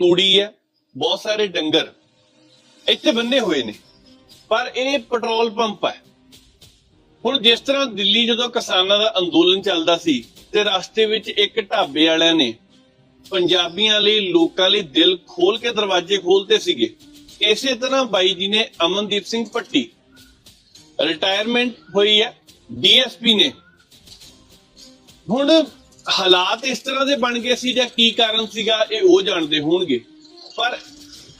ਤੂੜੀ ਹੈ, ਬਹੁਤ ਸਾਰੇ ਡੰਗਰ ਇੱਥੇ ਬੰਨੇ ਹੋਏ ਨੇ। ਪਰ ਇਹ ਪੈਟਰੋਲ ਪੰਪ ਹੈ। ਹੁਣ ਜਿਸ ਤਰ੍ਹਾਂ ਦਿੱਲੀ ਜਦੋਂ ਕਿਸਾਨਾਂ ਦਾ ਅੰਦੋਲਨ ਚੱਲਦਾ ਸੀ ਤੇ ਰਸਤੇ ਵਿੱਚ ਇੱਕ ਢਾਬੇ ਵਾਲਿਆਂ ਨੇ ਪੰਜਾਬੀਆਂ ਲਈ, ਲੋਕਾਂ ਲਈ ਦਿਲ ਖੋਲ ਕੇ ਦਰਵਾਜ਼ੇ ਖੋਲਤੇ ਸੀਗੇ, ਇਸੇ ਤਰ੍ਹਾਂ ਬਾਈ ਜੀ ਨੇ ਅਮਨਦੀਪ ਸਿੰਘ ਪੱਟੀ ਰਿਟਾਇਰਮੈਂਟ ਹੋਈ ਹੈ ਡੀਐਸਪੀ ਨੇ। ਹੁਣ ਹਾਲਾਤ ਇਸ ਤਰ੍ਹਾਂ ਦੇ ਬਣ ਗਏ ਸੀ ਜਾਂ ਕੀ ਕਾਰਨ ਸੀਗਾ, ਇਹ ਉਹ ਜਾਣਦੇ ਹੋਣਗੇ। ਪਰ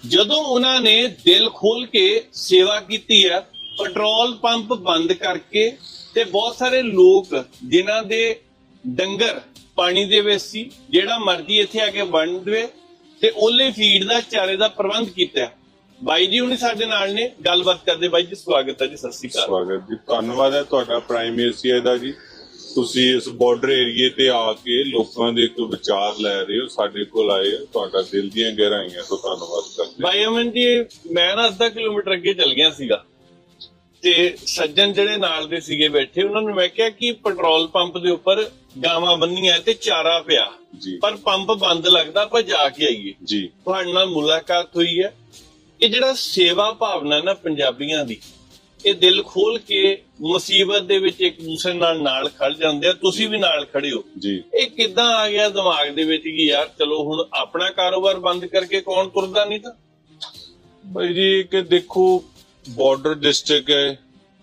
ਜਦੋਂ ਉਹਨਾਂ ਨੇ ਦਿਲ ਖੋਲ ਕੇ ਸੇਵਾ ਕੀਤੀ ਹੈ, ਪੈਟਰੋਲ ਪੰਪ ਬੰਦ ਕਰਕੇ ਤੇ ਬਹੁਤ ਸਾਰੇ ਲੋਕ ਜਿਨ੍ਹਾਂ ਦੇ ਡੰਗਰ ਪਾਣੀ ਦੇ ਵਿੱਚ ਸੀ, ਜਿਹੜਾ ਮਰਜ਼ੀ ਇੱਥੇ ਆ ਕੇ ਬਣਦੇ ਤੇ ਉਹਲੇ ਫੀਡ ਦਾ, ਚਾਰੇ ਦਾ ਪ੍ਰਬੰਧ ਕੀਤਾ ਬਾਈ ਜੀ ਉਹਨੇ ਸਾਡੇ ਨਾਲ ਨੇ, ਗੱਲਬਾਤ ਕਰਦੇ ਬਾਈ ਜੀ, ਸਵਾਗਤ ਹੈ ਜੀ, ਸਤਿ ਸ਼੍ਰੀ ਅਕਾਲ। ਸਵਾਗਤ ਜੀ, ਧੰਨਵਾਦ ਹੈ ਤੁਹਾਡਾ ਪ੍ਰਾਈਮ ਏਸੀਆ ਦਾ ਜੀ। ਤੁਸੀਂ ਇਸ ਬਾਰਡਰ ਏਰੀਏ ਤੇ ਆ ਕੇ ਲੋਕਾਂ ਦੇ ਕੋਈ ਵਿਚਾਰ ਲੈ ਰਹੇ ਹੋ ਸਾਡੇ ਕੋਲ ਆਏ ਹੋ। ਤੁਹਾਡਾ ਦਿਲ ਦੀਆਂ ਗਹਿਰਾਈਆਂ ਤੋਂ ਧੰਨਵਾਦ ਕਰਦੇ। ਬਾਈ ਅਮਨ ਜੀ ਮੈਂ ਨਾ ਅੱਧਾ ਕਿਲੋਮੀਟਰ ਅੱਗੇ ਚੱਲ ਗਿਆ ਸੀਗਾ ਤੇ ਸੱਜਣ ਜਿਹੜੇ ਨਾਲ ਦੇ ਸੀਗੇ ਬੈਠੇ ਉਹਨਾਂ ਨੂੰ ਮੈਂ ਕਿਹਾ ਕਿ ਪੈਟਰੋਲ ਪੰਪ ਦੇ ਉੱਪਰ ਗਾਵਾਂ ਬੰਨੀਆਂ ਤੇ ਚਾਰਾ ਪਿਆ ਪਰ ਪੰਪ ਬੰਦ ਲੱਗਦਾ ਆਪਾਂ ਜਾ ਕੇ ਆਈਏ ਜੀ ਤੁਹਾਡੇ ਨਾਲ ਮੁਲਾਕਾਤ ਹੋਈ ਹੈ ਇਹ ਜਿਹੜਾ ਸੇਵਾ ਭਾਵਨਾ ਨਾ ਪੰਜਾਬੀਆਂ ਦੀ ਇਹ ਦਿਲ ਖੋਲ ਕੇ ਮੁਸੀਬਤ ਦੇ ਵਿੱਚ ਇੱਕ ਦੂਸਰੇ ਨਾਲ ਨਾਲ ਖੜ ਜਾਂਦੇ ਆ ਤੁਸੀਂ ਵੀ ਨਾਲ ਖੜੇ ਹੋ। ਜੀ। ਇਹ ਕਿੱਦਾਂ ਆ ਗਿਆ ਦਿਮਾਗ ਦੇ ਵਿੱਚ ਕਿ ਯਾਰ ਚਲੋ ਹੁਣ ਆਪਣਾ ਕਾਰੋਬਾਰ ਬੰਦ ਕਰਕੇ ਕੌਣ ਤੁਰਦਾ ਨਹੀਂ ਤਾਂ? ਭਾਈ ਜੀ ਕਿ ਦੇਖੋ ਬਾਰਡਰ ਡਿਸਟ੍ਰਿਕਟ ਹੈ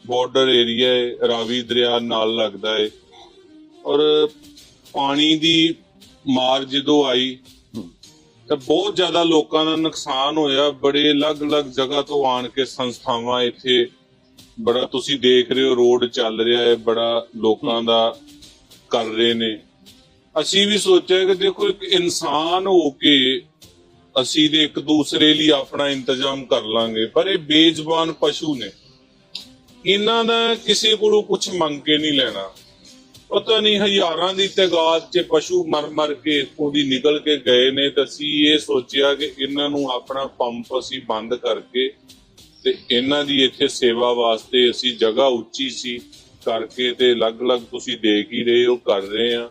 ਬਾਰਡਰ ਏਰੀਆ ਹੈ ਰਾਵੀ ਦਰਿਆ ਨਾਲ ਲੱਗਦਾ ਹੈ। ਔਰ ਪਾਣੀ ਦੀ ਮਾਰ ਜਦੋਂ ਆਈ ਤਾਂ ਬਹੁਤ ਜ਼ਿਆਦਾ ਲੋਕਾਂ ਦਾ ਨੁਕਸਾਨ ਹੋਇਆ। ਬੜੇ ਅਲੱਗ-ਅਲੱਗ ਜਗ੍ਹਾ ਤੋਂ ਆਣ ਕੇ ਸੰਸਥਾਵਾਂ ਇੱਥੇ ਬੜਾ ਤੁਸੀਂ ਦੇਖ ਰਹੇ ਹੋ, ਰੋਡ ਚੱਲ ਰਿਹਾ ਹੈ, ਬੜਾ ਲੋਕਾਂ ਦਾ ਕਰ ਰਹੇ ਨੇ। ਅਸੀਂ ਵੀ ਸੋਚਿਆ ਕਿ ਦੇਖੋ, ਇੱਕ ਇਨਸਾਨ ਹੋ ਕੇ ਅਸੀਂ ਦੇ ਇੱਕ ਦੂਸਰੇ ਲਈ ਆਪਣਾ ਇੰਤਜ਼ਾਮ ਕਰ ਲਾਂਗੇ, ਪਰ ਇਹ ਬੇਜ਼ਬਾਨ ਪਸ਼ੂ ਨੇ। ਇਹਨਾਂ ਦਾ ਕਿਸੇ ਕੋਲੋਂ ਕੁਝ ਮੰਗ ਕੇ ਨਹੀਂ ਲੈਣਾ। ਪਤਾ ਨਹੀਂ, ਹਜ਼ਾਰਾਂ ਦੀ ਤਾਦਾਦ 'ਚ ਪਸ਼ੂ ਮਰ ਮਰ ਕੇ ਇੱਥੋਂ ਦੀ ਨਿਕਲ ਕੇ ਗਏ ਨੇ ਤਾਂ ਅਸੀਂ ਇਹ ਸੋਚਿਆ ਕਿ ਇਹਨਾਂ ਨੂੰ ਆਪਣਾ ਪੰਪ ਅਸੀਂ ਬੰਦ ਕਰਕੇ ਤੇ ਇਹਨਾਂ ਦੀ ਇੱਥੇ ਸੇਵਾ ਵਾਸਤੇ ਅਸੀਂ ਜਗ੍ਹਾ ਉੱਚੀ ਸੀ ਕਰਕੇ ਤੇ ਅਲੱਗ-ਅਲੱਗ ਤੁਸੀਂ ਦੇਖ ਹੀ ਰਹੇ ਹੋ ਕਰ ਰਹੇ ਆ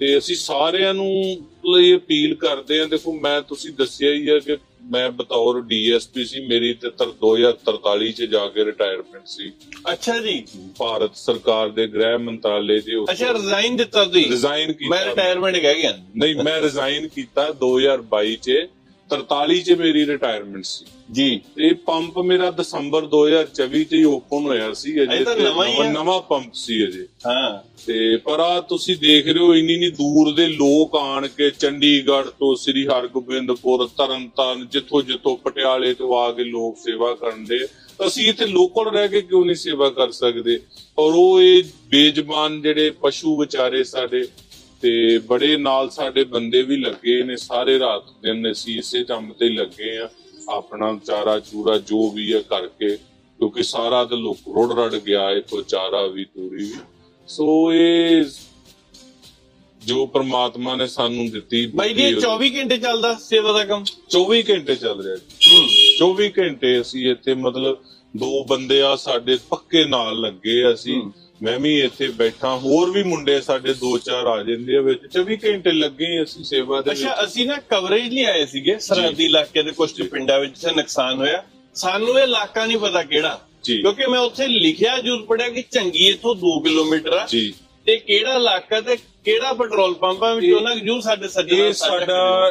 ਤੇ ਅਸੀਂ ਸਾਰਿਆਂ ਨੂੰ ਲਈ ਅਪੀਲ ਕਰਦੇ ਆ ਦੇਖੋ ਮੈਂ ਤੁਸੀਂ ਦੱਸਿਆ ਹੀ ਆ ਕਿ ਮੈਂ ਬਤੌਰ ਡੀਐਸਪੀ ਸੀ ਮੇਰੀ ਤੇ ਤਰ 2043 ਚ ਜਾ ਕੇ ਰਿਟਾਇਰਮੈਂਟ ਸੀ। ਅੱਛਾ ਜੀ। ਭਾਰਤ ਸਰਕਾਰ ਦੇ ਗ੍ਰਹਿ ਮੰਤਰਾਲੇ ਦੇ ਅੱਛਾ ਰਿਜ਼ਾਈਨ ਦਿੱਤਾ ਤੁਸੀਂ? ਰਿਜ਼ਾਈਨ ਕੀਤਾ। ਮੈਂ ਰਿਟਾਇਰਮੈਂਟ ਕਹਿ ਗਿਆ। ਨਹੀਂ ਮੈਂ ਰਿਜ਼ਾਈਨ ਕੀਤਾ 2022 ਚ। 43 ਚ ਮੇਰੀ ਰਿਟਾਇਰਮੈਂਟ ਸੀ। ਜੀ। ਇਹ ਪੰਪ ਮੇਰਾ ਦਸੰਬਰ 2024 ਚ ਹੀ ਓਪਨ ਹੋਇਆ ਸੀ ਤੇ ਨਵਾਂ ਪੰਪ ਸੀ ਅਜੇ। ਹਾਂ। ਤੇ ਪਰ ਆ ਤੁਸੀਂ ਦੇਖ ਰਹੇ ਹੋ ਇੰਨੀ ਨੀ ਦੂਰ ਦੇ ਲੋਕ ਆਣ ਕੇ ਚੰਡੀਗੜ੍ਹ ਤੋਂ ਸ੍ਰੀ ਹਰਗੋਬਿੰਦਪੁਰ ਤਰਨਤਾਰਨ ਜਿੱਥੋਂ ਜਿੱਥੋਂ ਪਟਿਆਲੇ ਤੋਂ ਆ ਕੇ ਲੋਕ ਸੇਵਾ ਕਰਨ ਦੇ। ਅਸੀਂ ਇੱਥੇ ਲੋਕਲ ਰਹਿ ਕੇ ਕਿਉਂ ਨਹੀਂ ਸੇਵਾ ਕਰ ਸਕਦੇ? ਔਰ ਉਹ ਇਹ ਬੇਜ਼ਬਾਨ ਜਿਹੜੇ ਪਸ਼ੂ ਵਿਚਾਰੇ ਸਾਡੇ ਤੇ ਬੜੇ ਨਾਲ ਸਾਡੇ ਬੰਦੇ ਵੀ ਲੱਗੇ ਨੇ ਸਾਰੇ ਰਾਤ ਦਿਨ ਅਸੀਂ ਇਸੇ ਕੰਮ ਤੇ ਲੱਗੇ ਆ ਆਪਣਾ ਚਾਰਾ ਚੂਰਾ ਜੋ ਵੀ ਹੈ ਕਰਕੇ ਕਿਉਂਕਿ ਸਾਰਾ ਤਾਂ ਲੋਕ ਰੋੜ ਰੜ ਗਿਆ ਇਥੋਂ ਚਾਰਾ ਵੀ ਤੂਰੀ ਵੀ। ਸੋ ਇਹ ਜੋ ਪ੍ਰਮਾਤਮਾ ਨੇ ਸਾਨੂੰ ਦਿੱਤੀ ਬਾਈ ਜੀ ਇਹ 24 ਘੰਟੇ ਚੱਲਦਾ ਸੇਵਾ ਦਾ ਕੰਮ? 24 ਘੰਟੇ ਚੱਲ ਰਿਹਾ। ਜੀ 24 ਘੰਟੇ ਅਸੀਂ ਇੱਥੇ ਮਤਲਬ ਦੋ ਬੰਦੇ ਆ ਸਾਡੇ ਪੱਕੇ ਨਾਲ ਲੱਗੇ ਅਸੀਂ। ਮੈਂ ਵੀ ਇੱਥੇ ਬੈਠਾ ਹੋਰ ਵੀ ਮੁੰਡੇ ਸਾਡੇ ਦੋ ਚਾਰ ਆ ਜਾਂਦੇ ਆ ਵਿੱਚ 24 ਘੰਟੇ ਲੱਗੇ ਅਸੀਂ ਸੇਵਾ ਦੇ ਅੱਛਾ ਅਸੀਂ ਨਾ ਕਵਰੇਜ ਲਈ ਆਏ ਸੀਗੇ ਸਰਹੱਦੀ ਇਲਾਕੇ ਦੇ ਕੁਝ ਪਿੰਡਾਂ ਵਿੱਚ ਜਿੱਥੇ ਨੁਕਸਾਨ ਹੋਇਆ। ਸਾਨੂੰ ਇਹ ਇਲਾਕਾ ਨਹੀਂ ਪਤਾ ਕਿਹੜਾ ਕਿਉਂਕਿ ਮੈਂ ਉੱਥੇ ਲਿਖਿਆ ਜ਼ਰੂਰ ਪੜਿਆ ਕਿ ਚੰਗੀ ਇੱਥੋਂ 2 ਕਿਲੋਮੀਟਰ ਆ। ਜੀ। ਤੇ ਕਿਹੜਾ ਇਲਾਕਾ ਤੇ ਕਿਹੜਾ ਪੈਟਰੋਲ ਪੰਪ ਆ ਵਿੱਚ ਉਹਨਾਂ ਜੂ ਸਾਡੇ ਸੱਜਣਾ ਸਾਡਾ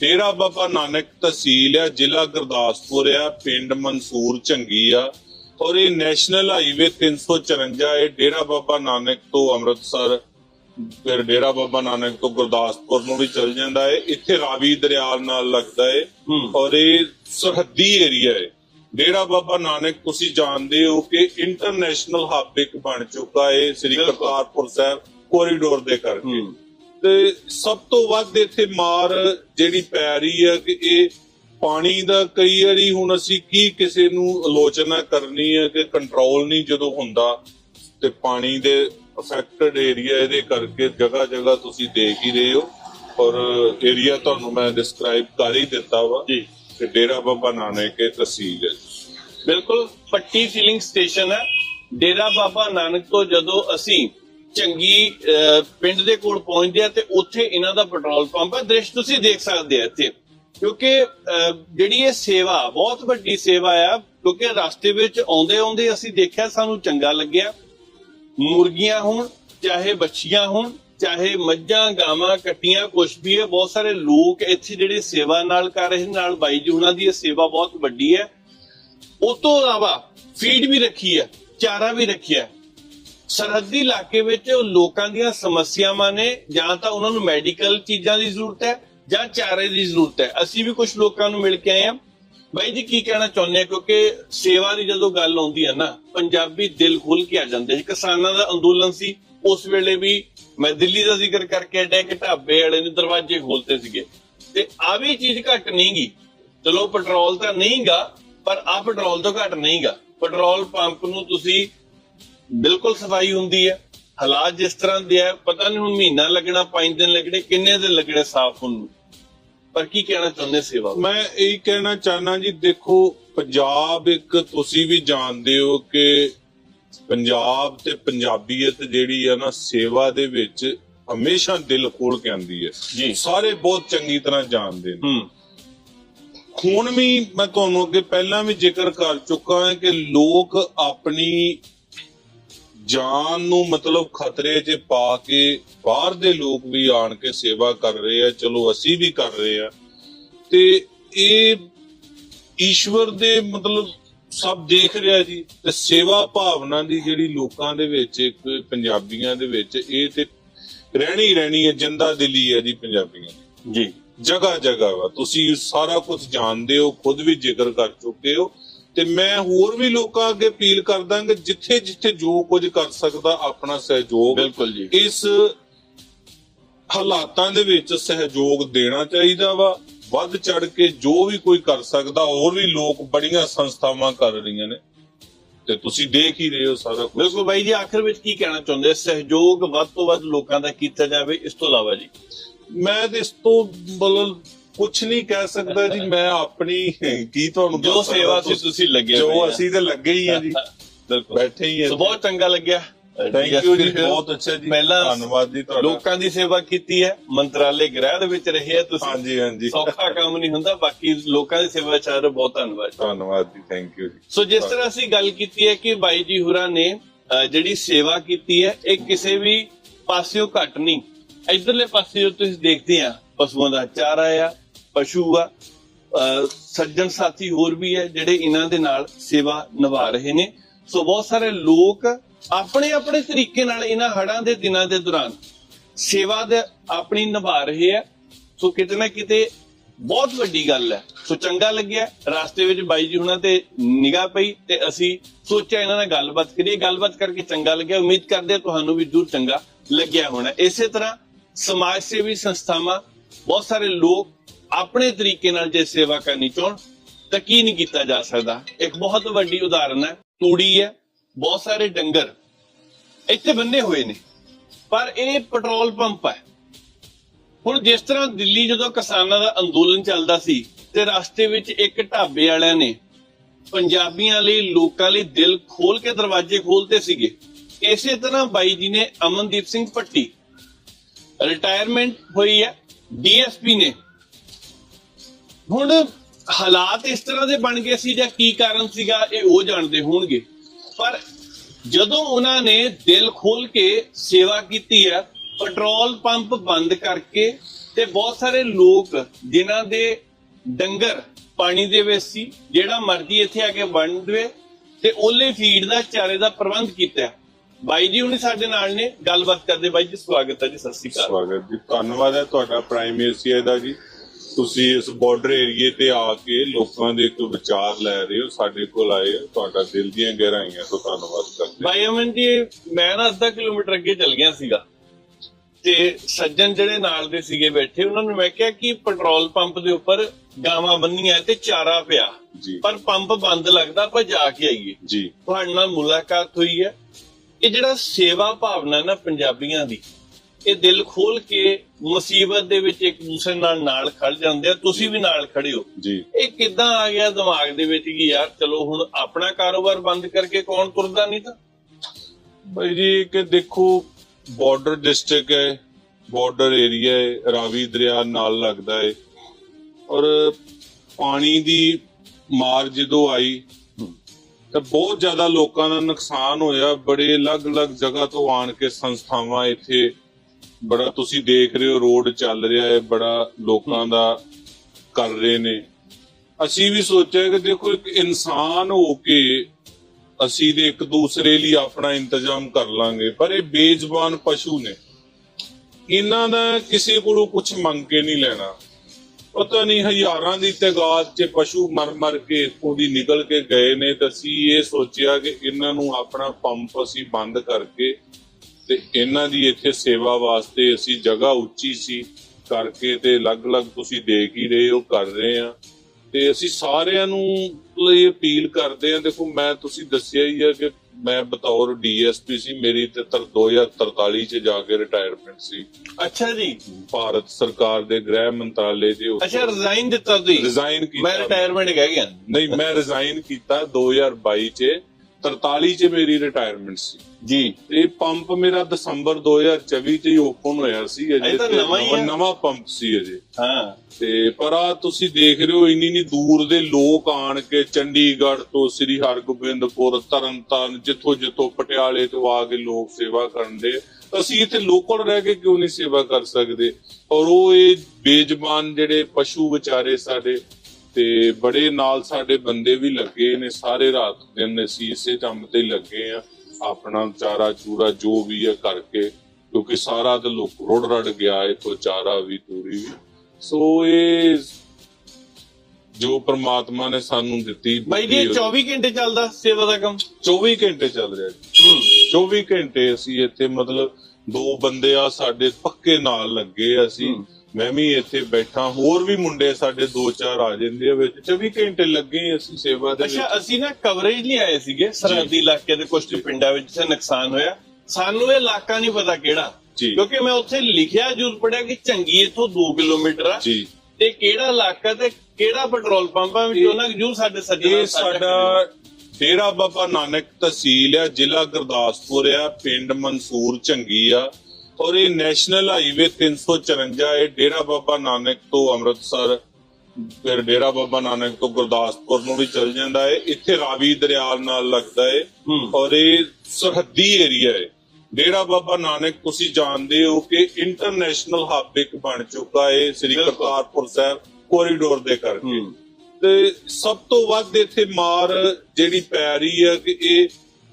ਡੇਰਾ ਬਾਬਾ ਨਾਨਕ ਤਹਿਸੀਲ ਆ ਜ਼ਿਲ੍ਹਾ ਗੁਰਦਾਸਪੁਰ ਆ ਪਿੰਡ ਮਨਸੂਰ ਝੰਗੀ ਆ। ਔਰ ਇਹ ਨੈਸ਼ਨਲ ਹਾਈਵੇ 354 ਇਹ ਡੇਰਾ ਬਾਬਾ ਨਾਨਕ ਤੋਂ ਅੰਮ੍ਰਿਤਸਰ ਫਿਰ ਡੇਰਾ ਬਾਬਾ ਨਾਨਕ ਤੋਂ ਗੁਰਦਾਸਪੁਰ ਨੂੰ ਵੀ ਚੱਲ ਜਾਂਦਾ ਹੈ ਇੱਥੇ ਰਾਵੀ ਦਰਿਆ ਨਾਲ ਲੱਗਦਾ ਹੈ। ਔਰ ਇਹ ਸਰਹੱਦੀ ਏਰੀਆ ਹੈ ਡੇਰਾ ਬਾਬਾ ਨਾਨਕ ਤੁਸੀਂ ਜਾਣਦੇ ਹੋ ਕਿ ਇੰਟਰਨੈਸ਼ਨਲ ਹੱਬ ਇੱਕ ਬਣ ਚੁੱਕਾ ਹੈ ਸ੍ਰੀ। ਕਰਤਾਰਪੁਰ ਸਾਹਿਬ ਕੋਰੀਡੋਰ ਦੇ ਕਰਕੇ। ਤੇ ਸਭ ਤੋਂ ਵੱਧ ਇੱਥੇ ਮਾਰ ਜਿਹੜੀ ਪੈ ਰਹੀ ਹੈ ਕਿ ਇਹ ਪਾਣੀ ਦਾ ਕਈ ਵਾਰੀ ਹੁਣ ਅਸੀਂ ਕੀ ਕਿਸੇ ਨੂੰ ਆਲੋਚਨਾ ਕਰਨੀ ਹੈ ਕਿ ਕੰਟਰੋਲ ਨਹੀਂ ਜਦੋਂ ਹੁੰਦਾ ਤੇ ਪਾਣੀ ਦੇ ਅਫੈਕਟਡ ਏਰੀਆ ਇਹਦੇ ਕਰਕੇ ਜਗ੍ਹਾ ਜਗ੍ਹਾ ਤੁਸੀਂ ਦੇਖ ਹੀ ਰਹੇ ਹੋ। ਔਰ ਏਰੀਆ ਤੁਹਾਨੂੰ ਮੈਂ ਡਿਸਕ੍ਰਾਈਬ ਕਰ ਹੀ ਦਿੱਤਾ ਵਾ ਜੀ। ਕਿ ਡੇਰਾ ਬਾਬਾ ਨਾਨਕ ਇਹ ਤਹਿਸੀਲ ਹੈ। ਬਿਲਕੁਲ ਪੱਟੀ ਫਿਲਿੰਗ ਸਟੇਸ਼ਨ ਹੈ। ਡੇਰਾ ਬਾਬਾ ਨਾਨਕ ਤੋਂ ਜਦੋਂ ਅਸੀਂ ਚੰਗੀ ਪਿੰਡ ਦੇ ਕੋਲ ਪਹੁੰਚਦੇ ਆ ਤੇ ਉੱਥੇ ਇਹਨਾਂ ਦਾ ਪੈਟਰੋਲ ਪੰਪ ਹੈ। ਦ੍ਰਿਸ਼ ਤੁਸੀਂ ਦੇਖ ਸਕਦੇ ਆ ਇੱਥੇ। ਕਿਉਂਕਿ ਜਿਹੜੀ ਇਹ ਸੇਵਾ, ਬਹੁਤ ਵੱਡੀ ਸੇਵਾ ਆ, ਕਿਉਂਕਿ ਰਸਤੇ ਵਿੱਚ ਆਉਂਦੇ ਆਉਂਦੇ ਅਸੀਂ ਦੇਖਿਆ ਸਾਨੂੰ ਚੰਗਾ ਲੱਗਿਆ ਮੁਰਗੀਆਂ ਹੋਣ, ਚਾਹੇ ਬੱਚੀਆਂ ਹੋਣ, ਚਾਹੇ ਮੱਝਾਂ, ਗਾਵਾਂ, ਕੱਟੀਆਂ, ਕੁਛ ਵੀ ਹੈ, ਬਹੁਤ ਸਾਰੇ ਲੋਕ ਇੱਥੇ ਜਿਹੜੇ ਸੇਵਾ ਨਾਲ ਕਰ ਰਹੇ ਨਾਲ ਬਾਈ ਜੀ, ਉਹਨਾਂ ਦੀ ਇਹ ਸੇਵਾ ਬਹੁਤ ਵੱਡੀ ਹੈ ਉਸ ਤੋਂ ਇਲਾਵਾ ਫੀਡ ਵੀ ਰੱਖੀ ਹੈ, ਚਾਰਾ ਵੀ ਰੱਖਿਆ ਹੈ। ਸਰਹੱਦੀ ਇਲਾਕੇ ਵਿੱਚ ਲੋਕਾਂ ਦੀਆਂ ਸਮੱਸਿਆਵਾਂ ਨੇ, ਜਾਂ ਤਾਂ ਉਹਨਾਂ ਨੂੰ ਮੈਡੀਕਲ ਚੀਜ਼ਾਂ ਦੀ ਜ਼ਰੂਰਤ ਹੈ ਜਾਂ ਚਾਰੇ ਦੀ ਜ਼ਰੂਰਤ ਹੈ। ਅਸੀਂ ਵੀ ਕੁਝ ਲੋਕਾਂ ਨੂੰ ਮਿਲ ਕੇ ਆਏ ਹਾਂ। ਬਾਈ ਜੀ, ਕੀ ਕਹਿਣਾ ਚਾਹੁੰਦੇ ਆ ਕਿਉਂਕਿ ਸੇਵਾ ਦੀ ਜਦੋਂ ਗੱਲ ਆਉਂਦੀ ਹੈ ਨਾ, ਪੰਜਾਬੀ ਦਿਲ ਖੋਲ ਕੇ ਆ ਜਾਂਦੇ ਸੀ ਕਿਸਾਨਾਂ ਦਾ ਅੰਦੋਲਨ ਸੀ। ਉਸ ਵੇਲੇ ਵੀ ਮੈਂ ਦਿੱਲੀ ਦਾ ਜ਼ਿਕਰ ਕਰਕੇ ਆਇਆ ਕਿ ਢਾਬੇ ਵਾਲੇ ਨੇ ਦਰਵਾਜ਼ੇ ਖੋਲਤੇ ਸੀਗੇ। ਤੇ ਆ ਵੀ ਚੀਜ਼ ਘੱਟ ਨਹੀਂਗੀ। ਚਲੋ, ਪੈਟਰੋਲ ਤਾਂ ਨਹੀਂਗਾ, ਪਰ ਆ ਪੈਟਰੋਲ ਤੋਂ ਘੱਟ ਨਹੀਂਗਾ। ਪੈਟਰੋਲ ਪੰਪ ਨੂੰ ਤੁਸੀਂ ਬਿਲਕੁਲ ਸਫ਼ਾਈ ਹੁੰਦੀ ਹੈ। ਹਾਲਾਤ ਜਿਸ ਤਰ੍ਹਾਂ ਦੇ ਆ, ਪਤਾ ਨਹੀਂ ਹੁਣ ਮਹੀਨਾ ਲੱਗਣਾ, ਪੰਜ ਦਿਨ ਲੱਗਣੇ, ਕਿੰਨੇ ਦਿਨ ਲੱਗਣੇ ਸਾਫ਼ ਹੋਣ ਨੂੰ? ਪਰ ਕੀ ਕਹਿਣਾ ਚਾਹੁੰਦੇ ਸੇਵਾ? ਮੈਂ ਇਹ ਕਹਿਣਾ ਚਾਹਨਾ ਜੀ ਦੇਖੋ ਪੰਜਾਬ ਇੱਕ ਤੁਸੀਂ ਵੀ ਜਾਣਦੇ ਹੋ ਕਿ ਪੰਜਾਬ ਤੇ ਪੰਜਾਬੀਅਤ ਜਿਹੜੀ ਆ ਨਾ ਸੇਵਾ ਦੇ ਵਿੱਚ ਹਮੇਸ਼ਾ ਦਿਲ ਖੋਲ ਕੇ ਆਂਦੀ ਹੈ। ਜੀ। ਸਾਰੇ ਬਹੁਤ ਚੰਗੀ ਤਰ੍ਹਾਂ ਜਾਣਦੇ ਨੇ। ਹੁਣ ਵੀ ਮੈਂ ਤੁਹਾਨੂੰ ਅੱਗੇ ਪਹਿਲਾਂ ਵੀ ਜ਼ਿਕਰ ਕਰ ਚੁੱਕਾ ਹਾਂ ਕਿ ਲੋਕ ਆਪਣੀ ਜਾਨ ਨੂੰ ਮਤਲਬ ਖਤਰੇ 'ਚ ਪਾ ਕੇ ਬਾਹਰ ਦੇ ਲੋਕ ਵੀ ਆਣ ਕੇ ਸੇਵਾ ਕਰ ਰਹੇ ਆ ਚਲੋ ਅਸੀਂ ਵੀ ਕਰ ਰਹੇ ਆ। ਤੇ ਇਹ ਈਸ਼ਵਰ ਦੇ ਮਤਲਬ ਸਭ ਦੇਖ ਰਿਹਾ ਜੀ ਤੇ ਸੇਵਾ ਭਾਵਨਾ ਦੀ ਜਿਹੜੀ ਲੋਕਾਂ ਦੇ ਵਿੱਚ ਇੱਕ ਪੰਜਾਬੀਆਂ ਦੇ ਵਿੱਚ ਇਹ ਤੇ ਰਹਿਣੀ ਰਹਿਣੀ ਹੈ ਜਿੰਦਾ ਦਿਲੀ ਹੈ ਜੀ ਪੰਜਾਬੀਆਂ ਦੀ। ਜੀ। ਜਗ੍ਹਾ ਜਗ੍ਹਾ ਵਾ ਤੁਸੀਂ ਸਾਰਾ ਕੁਝ ਜਾਣਦੇ ਹੋ ਖੁਦ ਵੀ ਜ਼ਿਕਰ ਕਰ ਚੁੱਕੇ ਹੋ। ਤੇ ਮੈਂ ਹੋਰ ਵੀ ਲੋਕਾਂ ਅੱਗੇ ਅਪੀਲ ਕਰਦਾ ਕਿ ਜਿੱਥੇ ਜਿੱਥੇ ਜੋ ਕੁਝ ਕਰ ਸਕਦਾ ਆਪਣਾ ਸਹਿਯੋਗ ਬਿਲਕੁਲ ਜੀ। ਇਸ ਹਾਲਾਤਾਂ ਦੇ ਵਿੱਚ ਸਹਿਯੋਗ ਦੇਣਾ ਚਾਹੀਦਾ ਵਾ। ਵੱਧ ਚੜ ਕੇ ਜੋ ਵੀ ਕੋਈ ਕਰ ਸਕਦਾ ਹੋਰ ਵੀ ਲੋਕ ਬੜੀਆਂ ਸੰਸਥਾਵਾਂ ਕਰ ਰਹੀਆਂ ਨੇ। ਤੇ ਤੁਸੀਂ ਦੇਖ ਹੀ ਰਹੇ ਹੋ ਸਾਰਾ ਕੁਝ ਬਿਲਕੁਲ ਬਾਈ ਜੀ ਆਖਰ ਵਿੱਚ ਕੀ ਕਹਿਣਾ ਚਾਹੁੰਦੇ? ਸਹਿਯੋਗ ਵੱਧ ਤੋਂ ਵੱਧ ਲੋਕਾਂ ਦਾ ਕੀਤਾ ਜਾਵੇ ਇਸ ਤੋਂ ਇਲਾਵਾ ਜੀ। ਮੈਂ ਇਸ ਤੋਂ ਮਤਲਬ ਕੁਝ ਨਹੀਂ ਕਹਿ ਸਕਦਾ ਜੀ ਮੈਂ ਆਪਣੀ ਕੀ ਤੁਹਾਨੂੰ ਜੋ ਸੇਵਾ ਸੀ ਤੁਸੀਂ- ਲੱਗੇ ਜੋ। ਅਸੀਂ ਤੇ ਲੱਗੇ ਹੀ ਆ ਜੀ। ਬਿਲਕੁਲ। ਬੈਠੇ ਹੀ ਆ ਸੋ ਬਹੁਤ ਚੰਗਾ ਲੱਗਿਆ। ਥੈਂਕ ਯੂ ਜੀ ਬਹੁਤ ਅੱਛਾ ਜੀ। ਪਹਿਲਾਂ ਧੰਨਵਾਦ ਜੀ ਤੁਹਾਡਾ। ਲੋਕਾਂ ਦੀ ਸੇਵਾ ਕੀਤੀ ਹੈ। ਮੰਤਰਾਲੇ ਗ੍ਰਹਿ ਦੇ ਵਿੱਚ ਰਹੇ ਆ ਤੁਸੀਂ। ਹਾਂਜੀ ਹਾਂਜੀ। ਸੌਖਾ ਕੰਮ ਨਹੀਂ ਹੁੰਦਾ। ਬਾਕੀ ਲੋਕਾਂ ਦੀ ਸੇਵਾ ਚ ਆ ਰਹੇ ਹੋ, ਬਹੁਤ ਧੰਨਵਾਦ ਧੰਨਵਾਦ ਜੀ ਥੈਂਕ ਯੂ ਜੀ। ਸੋ ਜਿਸ ਤਰ੍ਹਾਂ ਅਸੀਂ ਗੱਲ ਕੀਤੀ ਹੈ ਕਿ ਬਾਈ ਜੀ ਹੁਰਾਂ ਨੇ ਜਿਹੜੀ ਸੇਵਾ ਕੀਤੀ ਹੈ ਇਹ ਕਿਸੇ ਵੀ ਪਾਸਿਓਂ ਘੱਟ ਨਹੀਂ। ਇਧਰਲੇ ਪਾਸੇ ਜੋ ਤੁਸੀਂ ਦੇਖਦੇ ਆ ਪਸ਼ੂਆਂ ਦਾ ਚਾਰਾ ਆ ਪਸ਼ੂ ਆ ਸੱਜਣ ਸਾਥੀ ਹੋਰ ਵੀ ਹੈ ਜਿਹੜੇ ਇਹਨਾਂ ਦੇ ਨਾਲ ਸੇਵਾ ਨਿਭਾ ਰਹੇ ਨੇ। ਸੋ ਬਹੁਤ ਸਾਰੇ ਲੋਕ ਆਪਣੇ ਆਪਣੇ ਤਰੀਕੇ ਨਾਲ ਇਹਨਾਂ ਹੜਾਂ ਦੇ ਦਿਨਾਂ ਦੇ ਦੌਰਾਨ ਸੇਵਾ ਦੇ ਆਪਣੀ ਨਿਭਾ ਰਹੇ ਆ। ਸੋ ਕਿਤੇ ਨਾ ਕਿਤੇ ਬਹੁਤ ਵੱਡੀ ਗੱਲ ਹੈ। ਸੋ ਚੰਗਾ ਲੱਗਿਆ, ਰਾਸਤੇ ਵਿੱਚ ਬਾਈ ਜੀ ਹੁਣਾਂ ਤੇ ਨਿਗਾਹ ਪਈ ਤੇ ਅਸੀਂ ਸੋਚਿਆ ਇਹਨਾਂ ਨਾਲ ਗੱਲਬਾਤ ਕਰੀਏ। ਗੱਲਬਾਤ ਕਰਕੇ ਚੰਗਾ ਲੱਗਿਆ। ਉਮੀਦ ਕਰਦੇ ਤੁਹਾਨੂੰ ਵੀ ਜ਼ਰੂਰ ਚੰਗਾ ਲੱਗਿਆ ਹੋਣਾ। ਇਸੇ ਤਰ੍ਹਾਂ ਸਮਾਜ ਸੇਵੀ ਸੰਸਥਾਵਾਂ, ਬਹੁਤ ਸਾਰੇ ਲੋਕ ਆਪਣੇ ਤਰੀਕੇ ਨਾਲ ਜੇ ਸੇਵਾ ਕਰਨੀ ਚਾਹਣ, ਤਾਂ ਕੀ ਨਹੀਂ ਕੀਤਾ ਜਾ ਸਕਦਾ? ਇੱਕ ਬਹੁਤ ਵੱਡੀ ਉਦਾਹਰਨ ਹੈ, ਤੂੜੀ ਹੈ, ਬਹੁਤ ਸਾਰੇ ਡੰਗਰ ਇੱਥੇ ਬੰਨੇ ਹੋਏ ਨੇ, ਪਰ ਇਹ ਪੈਟਰੋਲ ਪੰਪ ਹੈ। ਹੁਣ ਜਿਸ ਤਰ੍ਹਾਂ ਦਿੱਲੀ ਜਦੋਂ ਕਿਸਾਨਾਂ ਦਾ ਅੰਦੋਲਨ ਚੱਲਦਾ ਸੀ ਤੇ ਰਸਤੇ ਵਿੱਚ ਇੱਕ ਢਾਬੇ ਵਾਲਿਆਂ ਨੇ ਪੰਜਾਬੀਆਂ ਲਈ, ਲੋਕਾਂ ਲਈ ਦਿਲ ਖੋਲ ਕੇ ਦਰਵਾਜ਼ੇ ਖੋਲਤੇ ਸੀਗੇ, ਇਸੇ ਤਰ੍ਹਾਂ ਬਾਈ ਜੀ ਨੇ ਅਮਨਦੀਪ ਸਿੰਘ ਪੱਟੀ ਰਿਟਾਇਰਮੈਂਟ ਹੋਈ ਹੈ, ਡੀਐਸਪੀ ਨੇ ਹੁਣ ਹਾਲਾਤ ਇਸ ਤਰ੍ਹਾਂ ਦੇ ਬਣ ਗਏ ਸੀ ਜਾਂ ਕੀ ਕਾਰਨ ਸੀਗਾ, ਇਹ ਉਹ ਜਾਣਦੇ ਹੋਣਗੇ। ਪਰ ਜਦੋਂ ਉਹਨਾਂ ਨੇ ਦਿਲ ਖੋਲ ਕੇ ਸੇਵਾ ਕੀਤੀ ਹੈ, ਪੈਟਰੋਲ ਪੰਪ ਬੰਦ ਕਰਕੇ ਤੇ ਬਹੁਤ ਸਾਰੇ ਲੋਕ ਜਿਨ੍ਹਾਂ ਦੇ ਡੰਗਰ ਪਾਣੀ ਦੇ ਵਿੱਚ ਸੀ, ਜਿਹੜਾ ਮਰਜ਼ੀ ਇੱਥੇ ਆ ਕੇ ਬਣ ਦੇਵੇ ਤੇ ਉਹਲੇ ਫੀਡ ਦਾ, ਚਾਰੇ ਦਾ ਪ੍ਰਬੰਧ ਕੀਤਾ। ਬਾਈ ਜੀ ਹੁਣੇ ਸਾਡੇ ਨਾਲ ਨੇ, ਗੱਲਬਾਤ ਕਰਦੇ। ਬਾਈ ਜੀ, ਸਵਾਗਤ ਹੈ ਜੀ, ਸਤਿ ਸ਼੍ਰੀ ਅਕਾਲ। ਸਵਾਗਤ ਜੀ। ਧੰਨਵਾਦ ਹੈ ਤੁਹਾਡਾ ਪ੍ਰਾਈਮ ਏਸ਼ੀਆ ਦਾ ਜੀ। ਤੁਸੀਂ ਇਸ ਬਾਰਡਰ ਏਰੀਏ ਤੇ ਆ ਕੇ ਲੋਕਾਂ ਦੇ ਕੋਈ ਵਿਚਾਰ ਲੈ ਰਹੇ ਹੋ ਸਾਡੇ ਕੋਲ ਆਏ ਹੋ। ਤੁਹਾਡਾ ਦਿਲ ਦੀਆਂ ਗਹਿਰਾਈਆਂ ਤੋਂ ਧੰਨਵਾਦ ਕਰਦੇ। ਭਾਈ ਅਮਨ ਜੀ ਮੈਂ ਨਾ ਅੱਧਾ ਕਿਲੋਮੀਟਰ ਅੱਗੇ ਚੱਲ ਗਿਆ ਸੀਗਾ ਤੇ ਸੱਜਣ ਜਿਹੜੇ ਨਾਲ ਦੇ ਸੀਗੇ ਬੈਠੇ ਉਹਨਾਂ ਨੂੰ ਮੈਂ ਕਿਹਾ ਕਿ ਪੈਟਰੋਲ ਪੰਪ ਦੇ ਉੱਪਰ ਗਾਵਾਂ ਬੰਨੀਆਂ ਤੇ ਚਾਰਾ ਪਿਆ ਪਰ ਪੰਪ ਬੰਦ ਲੱਗਦਾ ਆਪਾਂ ਜਾ ਕੇ ਆਈਏ ਜੀ ਤੁਹਾਡੇ ਨਾਲ ਮੁਲਾਕਾਤ ਹੋਈ ਹੈ ਇਹ ਜਿਹੜਾ ਸੇਵਾ ਭਾਵਨਾ ਨਾ ਪੰਜਾਬੀਆਂ ਦੀ ਇਹ ਦਿਲ ਖੋਲ ਕੇ ਮੁਸੀਬਤ ਦੇ ਵਿੱਚ ਇੱਕ ਦੂਸਰੇ ਨਾਲ ਨਾਲ ਖੜ ਜਾਂਦੇ ਆ ਤੁਸੀਂ ਵੀ ਨਾਲ ਖੜੇ ਹੋ। ਜੀ। ਇਹ ਕਿੱਦਾਂ ਆ ਗਿਆ ਦਿਮਾਗ ਦੇ ਵਿੱਚ ਕਿ ਯਾਰ ਚਲੋ ਹੁਣ ਆਪਣਾ ਕਾਰੋਬਾਰ ਬੰਦ ਕਰਕੇ ਕੌਣ ਤੁਰਦਾ ਨਹੀਂ ਤਾਂ? ਭਾਈ ਜੀ ਕਿ ਦੇਖੋ ਬਾਰਡਰ ਡਿਸਟ੍ਰਿਕਟ ਹੈ ਬਾਰਡਰ ਏਰੀਆ ਹੈ ਰਾਵੀ ਦਰਿਆ ਨਾਲ ਲੱਗਦਾ ਹੈ। ਔਰ ਪਾਣੀ ਦੀ ਮਾਰ ਜਦੋਂ ਆਈ ਤਾਂ ਬਹੁਤ ਜ਼ਿਆਦਾ ਲੋਕਾਂ ਦਾ ਨੁਕਸਾਨ ਹੋਇਆ। ਬੜੇ ਅਲੱਗ-ਅਲੱਗ ਜਗ੍ਹਾ ਤੋਂ ਆਣ ਕੇ ਸੰਸਥਾਵਾਂ ਇੱਥੇ ਬੜਾ ਤੁਸੀਂ ਦੇਖ ਰਹੇ ਹੋ, ਰੋਡ ਚੱਲ ਰਿਹਾ ਹੈ, ਬੜਾ ਲੋਕਾਂ ਦਾ ਕਰ ਰਹੇ ਨੇ। ਅਸੀਂ ਵੀ ਸੋਚਿਆ ਕਿ ਦੇਖੋ, ਇੱਕ ਇਨਸਾਨ ਹੋ ਕੇ ਅਸੀਂ ਦੇ ਇੱਕ ਦੂਸਰੇ ਲਈ ਆਪਣਾ ਇੰਤਜ਼ਾਮ ਕਰ ਲਾਂਗੇ, ਪਰ ਇਹ ਬੇਜ਼ਬਾਨ ਪਸ਼ੂ ਨੇ। ਇਹਨਾਂ ਦਾ ਕਿਸੇ ਕੋਲੋਂ ਕੁਝ ਮੰਗ ਕੇ ਨਹੀਂ ਲੈਣਾ। ਪਤਾ ਨਹੀਂ ਹਜ਼ਾਰਾਂ ਦੀ ਤਾਦਾਦ 'ਚ ਪਸ਼ੂ ਮਰ ਮਰ ਕੇ ਇੱਥੋਂ ਦੀ ਨਿਕਲ ਕੇ ਗਏ ਨੇ, ਤਾਂ ਅਸੀਂ ਇਹ ਸੋਚਿਆ ਕਿ ਇਹਨਾਂ ਨੂੰ ਆਪਣਾ ਪੰਪ ਅਸੀਂ ਬੰਦ ਕਰਕੇ ਤੇ ਇਹਨਾਂ ਦੀ ਇੱਥੇ ਸੇਵਾ ਵਾਸਤੇ ਅਸੀਂ ਜਗ੍ਹਾ ਉੱਚੀ ਸੀ ਕਰਕੇ ਤੇ ਅਲੱਗ-ਅਲੱਗ ਤੁਸੀਂ ਦੇਖ ਹੀ ਰਹੇ ਹੋ ਕਰ ਰਹੇ ਆ ਤੇ ਅਸੀਂ ਸਾਰਿਆਂ ਨੂੰ ਲਈ ਅਪੀਲ ਕਰਦੇ ਆ ਦੇਖੋ ਮੈਂ ਤੁਸੀਂ ਦੱਸਿਆ ਹੀ ਆ ਕਿ ਮੈਂ ਬਤੌਰ ਡੀਐਸਪੀ ਸੀ ਮੇਰੀ ਤੇ ਤਰ 2043 ਚ ਜਾ ਕੇ ਰਿਟਾਇਰਮੈਂਟ ਸੀ। ਅੱਛਾ ਜੀ। ਭਾਰਤ ਸਰਕਾਰ ਦੇ ਗ੍ਰਹਿ ਮੰਤਰਾਲੇ ਦੇ ਅੱਛਾ ਰਿਜ਼ਾਈਨ ਦਿੱਤਾ ਤੁਸੀਂ? ਰਿਜ਼ਾਈਨ ਕੀਤਾ। ਮੈਂ ਰਿਟਾਇਰਮੈਂਟ ਕਹਿ ਗਿਆ। ਨਹੀਂ ਮੈਂ ਰਿਜ਼ਾਈਨ ਕੀਤਾ 2022 ਚ। 43 ਚ ਮੇਰੀ ਰਿਟਾਇਰਮੈਂਟ ਸੀ। ਜੀ। ਇਹ ਪੰਪ ਮੇਰਾ ਦਸੰਬਰ 2024 ਚ ਹੀ ਓਪਨ ਹੋਇਆ ਸੀ ਅਜੇ ਨਵਾਂ ਪੰਪ ਸੀ ਅਜੇ। ਹਾਂ। ਤੇ ਪਰ ਆ ਤੁਸੀਂ ਦੇਖ ਰਹੇ ਹੋ ਇੰਨੀ ਨੀ ਦੂਰ ਦੇ ਲੋਕ ਆਣ ਕੇ ਚੰਡੀਗੜ੍ਹ ਤੋਂ ਸ੍ਰੀ ਹਰਗੋਬਿੰਦਪੁਰ ਤਰਨਤਾਰਨ ਜਿੱਥੋਂ ਜਿੱਥੋਂ ਪਟਿਆਲੇ ਤੋਂ ਆ ਕੇ ਲੋਕ ਸੇਵਾ ਕਰਨ ਦੇ। ਅਸੀਂ ਇੱਥੇ ਲੋਕਲ ਰਹਿ ਕੇ ਕਿਉਂ ਨਹੀਂ ਸੇਵਾ ਕਰ ਸਕਦੇ? ਔਰ ਉਹ ਇਹ ਬੇਜ਼ਬਾਨ ਜਿਹੜੇ ਪਸ਼ੂ ਵਿਚਾਰੇ ਸਾਡੇ ਤੇ ਬੜੇ ਨਾਲ ਸਾਡੇ ਬੰਦੇ ਵੀ ਲੱਗੇ ਨੇ ਸਾਰੇ ਰਾਤ ਦਿਨ ਅਸੀਂ ਇਸੇ ਕੰਮ ਤੇ ਲੱਗੇ ਆ ਆਪਣਾ ਚਾਰਾ ਚੂਰਾ ਜੋ ਵੀ ਹੈ ਕਰਕੇ ਕਿਉਂਕਿ ਸਾਰਾ ਤੇ ਲੋਕ ਰੋੜ ਰੜ ਗਿਆ ਇਥੋਂ ਚਾਰਾ ਵੀ ਵੀ। ਸੋ ਇਹ ਜੋ ਪ੍ਰਮਾਤਮਾ ਨੇ ਸਾਨੂੰ ਦਿੱਤੀ ਬਾਈ ਜੀ ਇਹ 24 ਘੰਟੇ ਚੱਲਦਾ ਸੇਵਾ ਦਾ ਕੰਮ? 24 ਘੰਟੇ ਚੱਲ ਰਿਹਾ ਜੀ। ਹੂੰ। 24 ਘੰਟੇ ਅਸੀਂ ਇੱਥੇ ਮਤਲਬ ਦੋ ਬੰਦੇ ਆ ਸਾਡੇ ਪੱਕੇ ਨਾਲ ਲੱਗੇ ਅਸੀਂ। ਮੈਂ ਵੀ ਇੱਥੇ ਬੈਠਾ ਹੋਰ ਵੀ ਮੁੰਡੇ ਸਾਡੇ ਦੋ ਚਾਰ ਆ ਜਾਂਦੇ ਆ ਵਿੱਚ। 24 ਘੰਟੇ ਲੱਗੇ ਅਸੀਂ ਸੇਵਾ ਦੇ ਅੱਛਾ ਵਿੱਚ। ਅਸੀਂ ਨਾ ਕਵਰੇਜ ਲਈ ਆਏ ਸੀਗੇ ਸਰਹੱਦੀ ਇਲਾਕੇ ਦੇ ਕੁਝ ਪਿੰਡਾਂ ਵਿੱਚ ਜਿੱਥੇ ਨੁਕਸਾਨ ਹੋਇਆ। ਸਾਨੂੰ ਇਹ ਇਲਾਕਾ ਨਹੀਂ ਪਤਾ ਕਿਹੜਾ ਜੀ। ਕਿਉਂਕਿ ਮੈਂ ਉੱਥੇ ਲਿਖਿਆ ਜਰੂਰ ਪੜਿਆ ਕਿ ਚੰਗੀ ਇੱਥੋਂ 2 ਕਿਲੋਮੀਟਰ ਆ। ਜੀ। ਤੇ ਕਿਹੜਾ ਇਲਾਕਾ ਤੇ ਕਿਹੜਾ ਪੈਟਰੋਲ ਪੰਪ ਆ ਵਿੱਚੋਂ ਨਾ ਜਰੂਰ ਸਾਡੇ ਸੱਜਣਾ ਸਾਡਾ ਡੇਰਾ ਬਾਬਾ ਨਾਨਕ ਤਹਿਸੀਲ ਆ ਜ਼ਿਲ੍ਹਾ ਗੁਰਦਾਸਪੁਰ ਆ ਪਿੰਡ ਮਨਸੂਰ ਚੰਗੀ ਆ। ਔਰ ਇਹ ਨੈਸ਼ਨਲ ਹਾਈਵੇ 354 ਇਹ ਡੇਰਾ ਬਾਬਾ ਨਾਨਕ ਤੋਂ ਅੰਮ੍ਰਿਤਸਰ ਫਿਰ ਡੇਰਾ ਬਾਬਾ ਨਾਨਕ ਤੋਂ ਗੁਰਦਾਸਪੁਰ ਨੂੰ ਵੀ ਚੱਲ ਜਾਂਦਾ ਹੈ ਇੱਥੇ ਰਾਵੀ ਦਰਿਆ ਨਾਲ ਲੱਗਦਾ ਹੈ। ਔਰ ਇਹ ਸਰਹੱਦੀ ਏਰੀਆ ਹੈ ਡੇਰਾ ਬਾਬਾ ਨਾਨਕ ਤੁਸੀਂ ਜਾਣਦੇ ਹੋ ਕਿ ਇੰਟਰਨੈਸ਼ਨਲ ਹੱਬ ਇੱਕ ਬਣ ਚੁੱਕਾ ਹੈ ਸ੍ਰੀ। ਕਰਤਾਰਪੁਰ ਸਾਹਿਬ ਕੋਰੀਡੋਰ ਦੇ ਕਰਕੇ। ਤੇ ਸਭ ਤੋਂ ਵੱਧ ਇੱਥੇ ਮਾਰ ਜਿਹੜੀ ਪੈ ਰਹੀ ਹੈ ਕਿ ਇਹ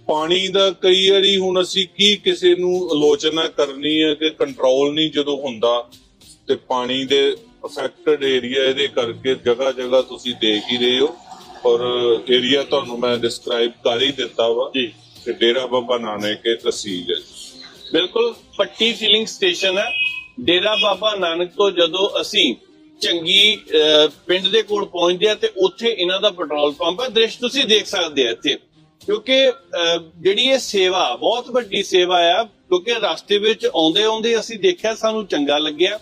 ਪਾਣੀ ਦਾ ਕਈ ਵਾਰੀ ਹੁਣ ਅਸੀਂ ਕੀ ਕਿਸੇ ਨੂੰ ਆਲੋਚਨਾ ਕਰਨੀ ਹੈ ਕਿ ਕੰਟਰੋਲ ਨਹੀਂ ਜਦੋਂ ਹੁੰਦਾ ਤੇ ਪਾਣੀ ਦੇ ਅਫੈਕਟਡ ਏਰੀਆ ਇਹਦੇ ਕਰਕੇ ਜਗ੍ਹਾ ਜਗ੍ਹਾ ਤੁਸੀਂ ਦੇਖ ਹੀ ਰਹੇ ਹੋ ਔਰ ਏਰੀਆ ਤੁਹਾਨੂੰ ਮੈਂ ਡਿਸਕ੍ਰਾਈਬ ਕਰ ਹੀ ਦਿੱਤਾ ਵਾ ਜੀ। ਕਿ ਡੇਰਾ ਬਾਬਾ ਨਾਨਕ ਇਹ ਤਹਿਸੀਲ ਹੈ। ਬਿਲਕੁਲ ਪੱਟੀ ਫਿਲਿੰਗ ਸਟੇਸ਼ਨ ਹੈ। ਡੇਰਾ ਬਾਬਾ ਨਾਨਕ ਤੋਂ ਜਦੋਂ ਅਸੀਂ ਚੰਗੀ ਪਿੰਡ ਦੇ ਕੋਲ ਪਹੁੰਚਦੇ ਆ ਤੇ ਉੱਥੇ ਇਹਨਾਂ ਦਾ ਪੈਟਰੋਲ ਪੰਪ ਹੈ। ਦ੍ਰਿਸ਼ ਤੁਸੀਂ ਦੇਖ ਸਕਦੇ ਆ ਇੱਥੇ। ਕਿਉਂਕਿ ਜਿਹੜੀ ਇਹ ਸੇਵਾ, ਬਹੁਤ ਵੱਡੀ ਸੇਵਾ ਆ, ਕਿਉਂਕਿ ਰਸਤੇ ਵਿੱਚ ਆਉਂਦੇ ਆਉਂਦੇ ਅਸੀਂ ਦੇਖਿਆ ਸਾਨੂੰ ਚੰਗਾ ਲੱਗਿਆ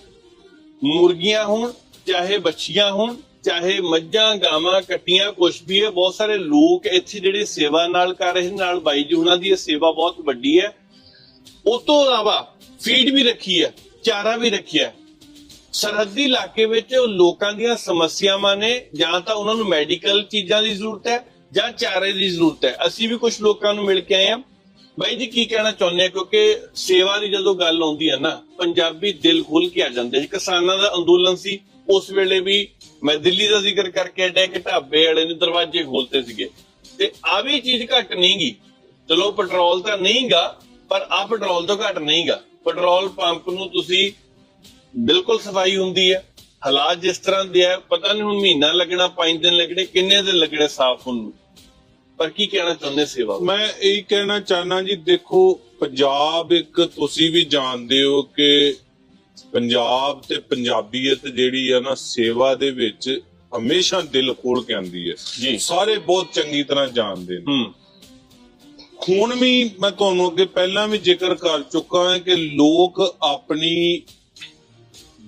ਮੁਰਗੀਆਂ ਹੋਣ, ਚਾਹੇ ਬੱਚੀਆਂ ਹੋਣ, ਚਾਹੇ ਮੱਝਾਂ, ਗਾਵਾਂ, ਕੱਟੀਆਂ, ਕੁਛ ਵੀ ਹੈ, ਬਹੁਤ ਸਾਰੇ ਲੋਕ ਇੱਥੇ ਜਿਹੜੇ ਸੇਵਾ ਨਾਲ ਕਰ ਰਹੇ ਨਾਲ ਬਾਈ ਜੀ ਉਹਨਾਂ ਦੀ ਇਹ ਸੇਵਾ ਬਹੁਤ ਵੱਡੀ ਹੈ ਉਸ ਤੋਂ ਇਲਾਵਾ ਫੀਡ ਵੀ ਰੱਖੀ ਹੈ, ਚਾਰਾ ਵੀ ਰੱਖਿਆ ਹੈ। ਸਰਹੱਦੀ ਇਲਾਕੇ ਵਿੱਚ ਲੋਕਾਂ ਦੀਆਂ ਸਮੱਸਿਆਵਾਂ ਨੇ, ਜਾਂ ਤਾਂ ਉਹਨਾਂ ਨੂੰ ਮੈਡੀਕਲ ਚੀਜ਼ਾਂ ਦੀ ਜ਼ਰੂਰਤ ਹੈ ਜਾਂ ਚਾਰੇ ਦੀ ਜ਼ਰੂਰਤ ਹੈ। ਅਸੀਂ ਵੀ ਕੁਝ ਲੋਕਾਂ ਨੂੰ ਮਿਲ ਕੇ ਆਏ ਹਾਂ। ਬਾਈ ਜੀ, ਕੀ ਕਹਿਣਾ ਚਾਹੁੰਦੇ ਆ ਕਿਉਂਕਿ ਸੇਵਾ ਦੀ ਜਦੋਂ ਗੱਲ ਆਉਂਦੀ ਹੈ ਨਾ, ਪੰਜਾਬੀ ਦਿਲ ਖੁੱਲ ਕੇ ਆ ਜਾਂਦੇ ਸੀ ਕਿਸਾਨਾਂ ਦਾ ਅੰਦੋਲਨ ਸੀ। ਉਸ ਵੇਲੇ ਵੀ ਮੈਂ ਦਿੱਲੀ ਦਾ ਜ਼ਿਕਰ ਕਰਕੇ ਆਇਆ ਕਿ ਢਾਬੇ ਵਾਲੇ ਨੇ ਦਰਵਾਜ਼ੇ ਖੋਲਤੇ ਸੀਗੇ। ਤੇ ਆ ਵੀ ਚੀਜ਼ ਘੱਟ ਨਹੀਂਗੀ। ਚਲੋ, ਪੈਟਰੋਲ ਤਾਂ ਨਹੀਂਗਾ, ਪਰ ਆ ਪੈਟਰੋਲ ਤੋਂ ਘੱਟ ਨਹੀਂਗਾ। ਪੈਟਰੋਲ ਪੰਪ ਨੂੰ ਤੁਸੀਂ ਬਿਲਕੁਲ ਸਫ਼ਾਈ ਹੁੰਦੀ ਹੈ। ਹਾਲਾਤ ਜਿਸ ਤਰ੍ਹਾਂ ਦੇ ਆ ਪਤਾ ਨਹੀਂ ਹੁਣ ਮਹੀਨਾ ਲੱਗਣਾ ਪੰਜ ਦਿਨ ਲੱਗਣੇ ਕਿੰਨੇ ਦਿਨ ਲੱਗਣੇ ਸਾਫ਼ ਹੋਣ ਨੂੰ ਪਰ ਕੀ ਕਹਿਣਾ ਚਾਹੁੰਦੇ ਸੇਵਾ? ਮੈਂ ਇਹ ਕਹਿਣਾ ਚਾਹਨਾ ਜੀ ਦੇਖੋ ਪੰਜਾਬ ਇੱਕ ਤੁਸੀਂ ਵੀ ਜਾਣਦੇ ਹੋ ਕਿ ਪੰਜਾਬ ਤੇ ਪੰਜਾਬੀਅਤ ਜਿਹੜੀ ਆ ਨਾ ਸੇਵਾ ਦੇ ਵਿੱਚ ਹਮੇਸ਼ਾ ਦਿਲ ਖੋਲ ਕੇ ਆਂਦੀ ਹੈ ਜੀ। ਸਾਰੇ ਬਹੁਤ ਚੰਗੀ ਤਰ੍ਹਾਂ ਜਾਣਦੇ ਨੇ ਹੁਣ ਵੀ ਮੈਂ ਤੁਹਾਨੂੰ ਅੱਗੇ ਪਹਿਲਾਂ ਵੀ ਜ਼ਿਕਰ ਕਰ ਚੁੱਕਾ ਹਾਂ ਕਿ ਲੋਕ ਆਪਣੀ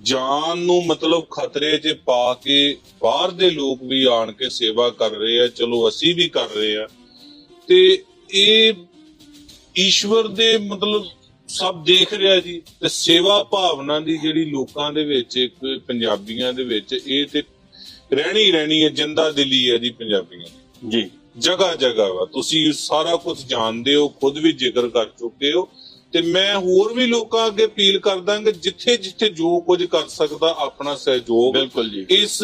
ਜਾਨ ਨੂੰ ਮਤਲਬ ਖਤਰੇ 'ਚ ਪਾ ਕੇ ਬਾਹਰ ਦੇ ਲੋਕ ਵੀ ਆਣ ਕੇ ਸੇਵਾ ਕਰ ਰਹੇ ਆ ਚਲੋ ਅਸੀਂ ਵੀ ਕਰ ਰਹੇ ਆ। ਤੇ ਇਹ ਈਸ਼ਵਰ ਦੇ ਮਤਲਬ ਸਭ ਦੇਖ ਰਿਹਾ ਜੀ ਤੇ ਸੇਵਾ ਭਾਵਨਾ ਦੀ ਜਿਹੜੀ ਲੋਕਾਂ ਦੇ ਵਿੱਚ ਇੱਕ ਪੰਜਾਬੀਆਂ ਦੇ ਵਿੱਚ ਇਹ ਤੇ ਰਹਿਣੀ ਰਹਿਣੀ ਹੈ ਜਿੰਦਾ ਦਿਲੀ ਹੈ ਜੀ ਪੰਜਾਬੀਆਂ ਦੀ। ਜੀ। ਜਗ੍ਹਾ ਜਗ੍ਹਾ ਵਾ ਤੁਸੀਂ ਸਾਰਾ ਕੁਝ ਜਾਣਦੇ ਹੋ ਖੁਦ ਵੀ ਜ਼ਿਕਰ ਕਰ ਚੁੱਕੇ ਹੋ। ਤੇ ਮੈਂ ਹੋਰ ਵੀ ਲੋਕਾਂ ਅੱਗੇ ਅਪੀਲ ਕਰਦਾ ਕਿ ਜਿੱਥੇ ਜਿੱਥੇ ਜੋ ਕੁਝ ਕਰ ਸਕਦਾ ਆਪਣਾ ਸਹਿਯੋਗ ਬਿਲਕੁਲ ਜੀ। ਇਸ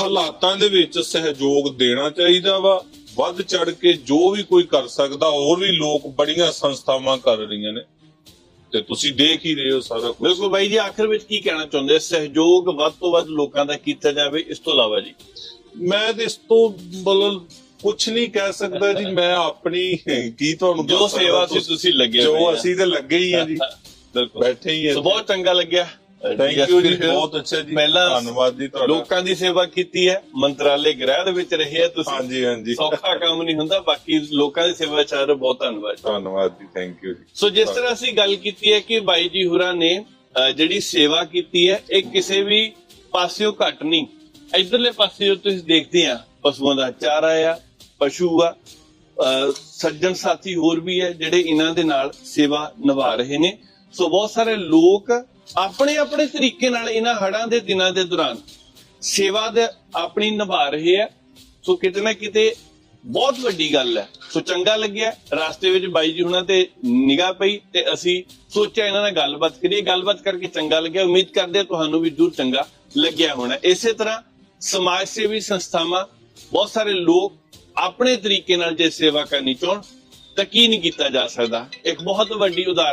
ਹਾਲਾਤਾਂ ਦੇ ਵਿੱਚ ਸਹਿਯੋਗ ਦੇਣਾ ਚਾਹੀਦਾ ਵਾ। ਵੱਧ ਚੜ ਕੇ ਜੋ ਵੀ ਕੋਈ ਕਰ ਸਕਦਾ ਹੋਰ ਵੀ ਲੋਕ ਬੜੀਆਂ ਸੰਸਥਾਵਾਂ ਕਰ ਰਹੀਆਂ ਨੇ। ਤੇ ਤੁਸੀਂ ਦੇਖ ਹੀ ਰਹੇ ਹੋ ਸਾਰਾ ਕੁਝ। ਬਿਲਕੁਲ ਬਾਈ ਜੀ ਆਖਰ ਵਿੱਚ ਕੀ ਕਹਿਣਾ ਚਾਹੁੰਦੇ? ਸਹਿਯੋਗ ਵੱਧ ਤੋਂ ਵੱਧ ਲੋਕਾਂ ਦਾ ਕੀਤਾ ਜਾਵੇ ਇਸ ਤੋਂ ਇਲਾਵਾ ਜੀ। ਮੈਂ ਇਸ ਤੋਂ ਮਤਲਬ ਕੁਝ ਨਹੀਂ ਕਹਿ ਸਕਦਾ ਜੀ ਮੈਂ ਆਪਣੀ ਕੀ ਤੁਹਾਨੂੰ ਜੋ ਸੇਵਾ ਸੀ ਤੁਸੀਂ ਲੱਗੇ ਜੋ। ਅਸੀਂ ਤੇ ਲੱਗੇ ਹੀ ਆ ਜੀ। ਬਿਲਕੁਲ। ਬੈਠੇ ਹੀ ਆ ਸੋ ਬਹੁਤ ਚੰਗਾ ਲੱਗਿਆ। ਥੈਂਕ ਯੂ ਜੀ ਬਹੁਤ ਅੱਛਾ ਜੀ। ਪਹਿਲਾਂ ਧੰਨਵਾਦ ਜੀ ਤੁਹਾਡਾ। ਲੋਕਾਂ ਦੀ ਸੇਵਾ ਕੀਤੀ ਹੈ। ਮੰਤਰਾਲੇ ਗ੍ਰਹਿ ਦੇ ਵਿੱਚ ਰਹੇ ਆ ਤੁਸੀਂ। ਹਾਂਜੀ ਹਾਂਜੀ। ਸੌਖਾ ਕੰਮ ਨਹੀਂ ਹੁੰਦਾ। ਬਾਕੀ ਲੋਕਾਂ ਦੀ ਸੇਵਾ ਚ ਆ ਰਹੇ ਹੋ, ਬਹੁਤ ਧੰਨਵਾਦ ਧੰਨਵਾਦ ਜੀ ਥੈਂਕ ਯੂ ਜੀ। ਸੋ ਜਿਸ ਤਰ੍ਹਾਂ ਅਸੀਂ ਗੱਲ ਕੀਤੀ ਹੈ ਕਿ ਬਾਈ ਜੀ ਹੁਰਾਂ ਨੇ ਜਿਹੜੀ ਸੇਵਾ ਕੀਤੀ ਹੈ ਇਹ ਕਿਸੇ ਵੀ ਪਾਸਿਓਂ ਘੱਟ ਨਹੀਂ। ਇਧਰਲੇ ਪਾਸੇ ਜੋ ਤੁਸੀਂ ਦੇਖਦੇ ਆ ਪਸ਼ੂਆਂ ਦਾ ਚਾਰਾ ਆ ਪਸ਼ੂ ਆ ਸੱਜਣ ਸਾਥੀ ਹੋਰ ਵੀ ਹੈ ਜਿਹੜੇ ਇਹਨਾਂ ਦੇ ਨਾਲ ਸੇਵਾ ਨਿਭਾ ਰਹੇ ਨੇ। ਸੋ ਬਹੁਤ ਸਾਰੇ ਲੋਕ ਆਪਣੇ ਆਪਣੇ ਤਰੀਕੇ ਨਾਲ ਇਹਨਾਂ ਹੜਾਂ ਦੇ ਦਿਨਾਂ ਦੇ ਦੌਰਾਨ ਸੇਵਾ ਦੇ ਆਪਣੀ ਨਿਭਾ ਰਹੇ ਆ। ਸੋ ਕਿਤੇ ਨਾ ਕਿਤੇ ਬਹੁਤ ਵੱਡੀ ਗੱਲ ਹੈ। ਸੋ ਚੰਗਾ ਲੱਗਿਆ, ਰਸਤੇ ਵਿੱਚ ਬਾਈ ਜੀ ਹੁਣਾਂ ਤੇ ਨਿਗਾਹ ਪਈ ਤੇ ਅਸੀਂ ਸੋਚਿਆ ਇਹਨਾਂ ਨਾਲ ਗੱਲਬਾਤ ਕਰੀਏ। ਗੱਲਬਾਤ ਕਰਕੇ ਚੰਗਾ ਲੱਗਿਆ। ਉਮੀਦ ਕਰਦੇ ਤੁਹਾਨੂੰ ਵੀ ਜ਼ਰੂਰ ਚੰਗਾ ਲੱਗਿਆ ਹੋਣਾ। ਇਸੇ ਤਰ੍ਹਾਂ ਸਮਾਜ ਸੇਵੀ ਸੰਸਥਾਵਾਂ, ਬਹੁਤ ਸਾਰੇ ਲੋਕ ਆਪਣੇ ਤਰੀਕੇ ਨਾਲ ਜੇ ਸੇਵਾ ਕਰਨੀ ਚਾਹਣ, ਤਾਂ ਕੀ ਨਹੀਂ ਕੀਤਾ ਜਾ ਸਕਦਾ? ਇੱਕ ਬਹੁਤ ਵੱਡੀ ਉਦਾਹਰਨ